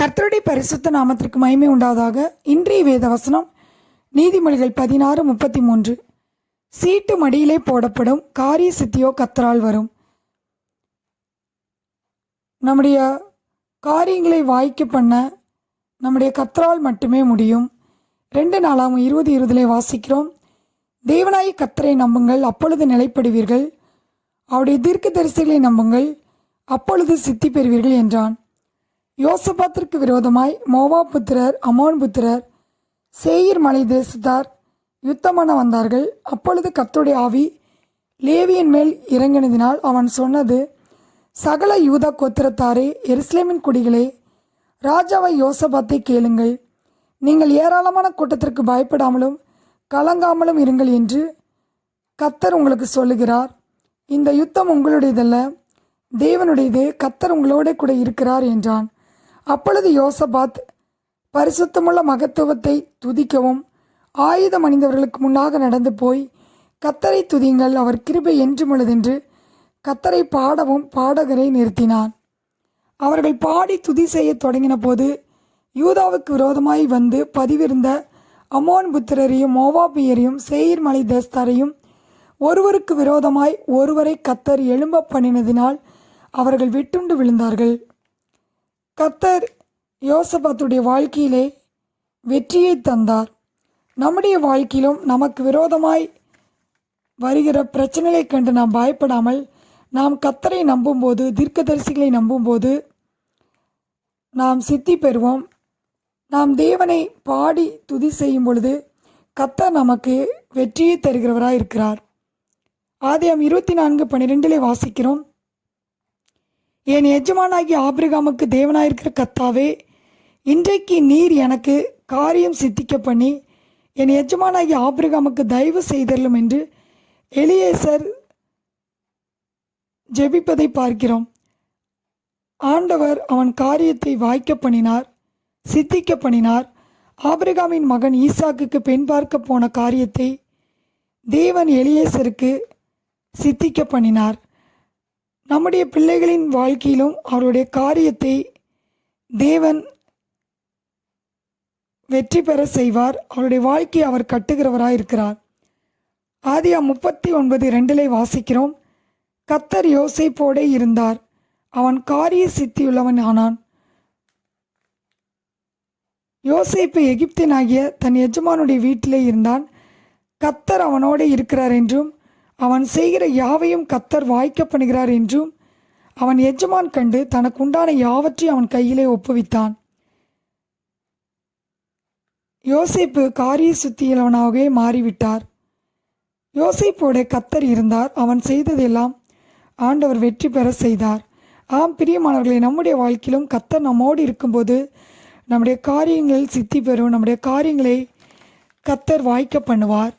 கர்த்தருடைய பரிசுத்த நாமத்திற்கு மகிமை உண்டாவதாக இன்றைய வேத வசனம் நீதிமொழிகள் பதினாறு முப்பத்தி மூன்று சீட்டு மடியிலே போடப்படும் காரிய சித்தியோ கத்தரால் வரும். நம்முடைய காரியங்களை வாய்க்க பண்ண நம்முடைய கத்தரால் மட்டுமே முடியும். ரெண்டு நாளாம் இருபது இருபதிலே வாசிக்கிறோம். தேவனாய் கத்தரை நம்புங்கள் அப்பொழுது நிலைப்படுவீர்கள். அவருடைய தீர்க்க தரிசிகளை நம்புங்கள் அப்பொழுது சித்தி பெறுவீர்கள் என்றான். யோசபாத்திற்கு விரோதமாய் மோவா புத்திரர் அமோன் புத்திரர் சேயிர் மலை தேசத்தார் யுத்தம் பண்ண வந்தார்கள். அப்பொழுது கத்துடைய ஆவி லேவியின் மேல் இறங்கினதினால் அவன் சொன்னது சகல யூத கோத்திரத்தாரே எருசலேமின் குடிகளே ராஜாவை யோசபாத்தை கேளுங்கள். நீங்கள் ஏராளமான கூட்டத்திற்கு பயப்படாமலும் கலங்காமலும் இருங்கள் என்று கத்தர் உங்களுக்கு சொல்லுகிறார். இந்த யுத்தம் உங்களுடையதல்ல. தேவனுடையது. கத்தர் உங்களோட கூட இருக்கிறார் என்றான். அப்பொழுது யோசபாத் பரிசுத்தமுள்ள மகத்துவத்தை துதிக்கவும் ஆயுதம் அணிந்தவர்களுக்கு முன்னாக நடந்து போய் கத்தரை துதிங்கள் அவர் கிருபை என்றும் உள்ளதென்று கத்தரை பாடவும் பாடகரை நிறுத்தினான். அவர்கள் பாடி துதி செய்யத் தொடங்கின போது யூதாவுக்கு விரோதமாய் வந்து பதிவிருந்த அமோன் புத்திரரையும் மோவாபியரையும் செயிர் மலை தேஸ்தாரையும் ஒருவருக்கு விரோதமாய் ஒருவரை கத்தர் எழும்ப பண்ணினதினால் அவர்கள் விட்டுண்டு விழுந்தார்கள். கத்தர் யோசபாத்துடைய வாழ்க்கையிலே வெற்றியை தந்தார். நம்முடைய வாழ்க்கையிலும் நமக்கு விரோதமாய் வருகிற பிரச்சனைகளை கண்டு நாம் பயப்படாமல் நாம் கத்தரை நம்பும்போது தீர்க்கதரிசிகளை நம்பும்போது நாம் சித்தி பெறுவோம். நாம் தேவனை பாடி துதி செய்யும் பொழுது கத்தர் நமக்கு வெற்றியை தருகிறவராக இருக்கிறார் ஆதியம் இருபத்தி நான்கு பன்னிரெண்டிலே வாசிக்கிறோம். என் எஜமானாகிய ஆபிரகாமுக்கு தேவனாயிருக்கிற கத்தாவே இன்றைக்கு நீர் எனக்கு காரியம் சித்திக்க பண்ணி என் எஜமானாகிய ஆபிரகாமுக்கு தயவு செய்தரலும் என்று எலியேசர் ஜெபிப்பதை பார்க்கிறோம். ஆண்டவர் அவன் காரியத்தை வாய்க்க பண்ணினார் சித்திக்க பண்ணினார். ஆபிரகாமின் மகன் ஈசாக்குக்கு பெண் பார்க்க போன காரியத்தை தேவன் எலியேசருக்கு சித்திக்க பண்ணினார். நம்முடைய பிள்ளைகளின் வாழ்க்கையிலும் அவருடைய காரியத்தை தேவன் வெற்றி பெற செய்வார். அவருடைய வாழ்க்கையை அவர் கட்டுகிறவராக இருக்கிறார் ஆதியா முப்பத்தி ஒன்பது ரெண்டிலே வாசிக்கிறோம். கத்தர் யோசைப்போடே இருந்தார். அவன் காரிய சித்தியுள்ளவன் ஆனான். யோசேப்பு எகிப்தினாகிய தன் எஜமானுடைய வீட்டிலே இருந்தான். கத்தர் அவனோடு இருக்கிறார் என்றும் அவன் செய்கிற யாவையும் கத்தர் வாய்க்க பண்ணுகிறார் என்றும் அவன் எஜமான் கண்டு தனக்கு உண்டான யாவற்றையும் அவன் கையிலே ஒப்புவித்தான். யோசிப்பு காரிய சுத்தியலவனாகவே மாறிவிட்டார். யோசிப்போட கத்தர் இருந்தார். அவன் செய்ததெல்லாம் ஆண்டவர் வெற்றி பெற செய்தார். ஆம் பிரியமானவர்களை நம்முடைய வாழ்க்கையிலும் கத்தர் நம்மோடு இருக்கும்போது நம்முடைய காரியங்களில் சித்தி பெறும் நம்முடைய காரியங்களை கத்தர் வாய்க்க பண்ணுவார்.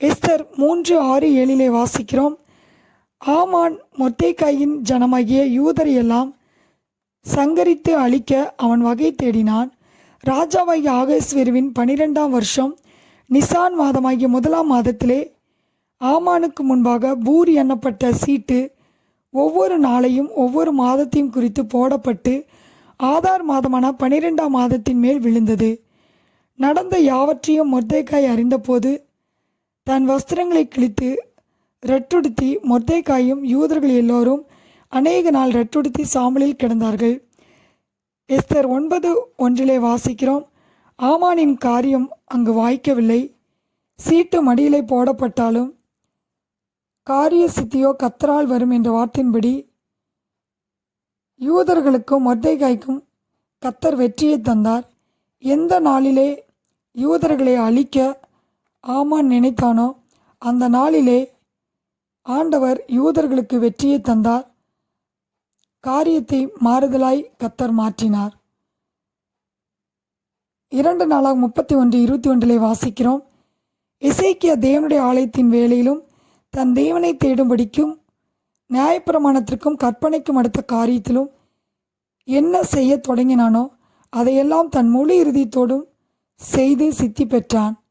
எஸ்தர் மூன்று ஆறு ஏழிலே வாசிக்கிறோம். ஆமான் மொத்தேக்காயின் ஜனமாகிய யூதரையெல்லாம் சங்கரித்து அழிக்க அவன் வகை தேடினான். ராஜாவாகிய ஆகஸ்வருவின் பனிரெண்டாம் வருஷம் நிசான் மாதமாகிய முதலாம் மாதத்திலே ஆமானுக்கு முன்பாக பூர் எண்ணப்பட்ட சீட்டு ஒவ்வொரு நாளையும் ஒவ்வொரு மாதத்தையும் குறித்து போடப்பட்டு ஆதார் மாதமான பனிரெண்டாம் மாதத்தின் மேல் விழுந்தது. நடந்த யாவற்றையும் மொத்தேக்காய் அறிந்தபோது தன் வஸ்திரங்களை கிழித்து ரெட்டுடுத்தி மொர்தேக்காயும் யூதர்கள் எல்லோரும் அநேக நாள் ரெட்டுடுத்தி சாம்பலில் கிடந்தார்கள். எஸ்தர் ஒன்பது ஒன்றிலே வாசிக்கிறோம் ஆமானின் காரியம் அங்கு வாய்க்கவில்லை. சீட்டு மடியிலே போடப்பட்டாலும் காரிய சித்தியோ கத்தரால் வரும் என்ற வார்த்தையின்படி யூதர்களுக்கும் மொத்தைக்காய்க்கும் கத்தர் வெற்றியை தந்தார். எந்த நாளிலே யூதர்களை அழிக்க ஆமான் நினைத்தானோ? அந்த நாளிலே ஆண்டவர் யூதர்களுக்கு வெற்றியை தந்தார். காரியத்தை மாறுதலாய் கத்தர் மாற்றினார். இரண்டு நாளாக முப்பத்தி ஒன்று இருபத்தி ஒன்றிலே வாசிக்கிறோம். இசைக்கிய தேவனுடைய ஆலயத்தின் வேலையிலும் தன் தேவனை தேடும்படிக்கும் நியாயப்பிரமாணத்திற்கும் கற்பனைக்கும் அடுத்த காரியத்திலும் என்ன செய்ய தொடங்கினானோ அதையெல்லாம் தன் முழு இறுதியத்தோடும் செய்து சித்தி பெற்றான்.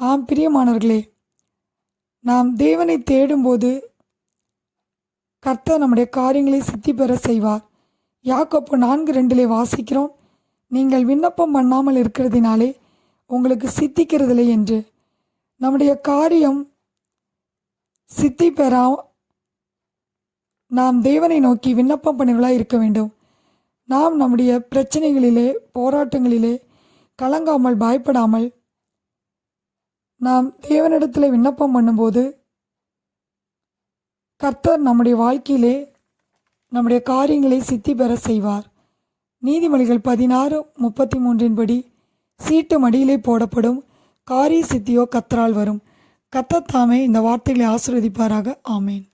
ஆம் பிரியமானவர்களே நாம் தேவனை தேடும்போது கர்த்தர் நம்முடைய காரியங்களை சித்தி பெற செய்வார். யாக்கோப்பு நான்கு ரெண்டிலே வாசிக்கிறோம் நீங்கள் விண்ணப்பம் பண்ணாமல் இருக்கிறதினாலே உங்களுக்கு சித்திக்கிறதில்லை என்று. நம்முடைய காரியம் சித்தி பெறா நாம் தேவனை நோக்கி விண்ணப்பம் பண்ணிகளாக இருக்க வேண்டும். நாம் நம்முடைய பிரச்சனைகளிலே போராட்டங்களிலே கலங்காமல் பயப்படாமல் நாம் தேவனிடத்தில் விண்ணப்பம் பண்ணும்போது கர்த்தர் நம்முடைய வாழ்க்கையிலே நம்முடைய காரியங்களை சித்தி பெற செய்வார். நீதிமொழிகள் பதினாறு முப்பத்தி மூன்றின்படி சீட்டு மடியிலே போடப்படும் காரிய சித்தியோ கத்தரால் வரும். கத்தத்தாமே இந்த வார்த்தைகளை ஆசிர்வதிப்பாராக. ஆமேன்.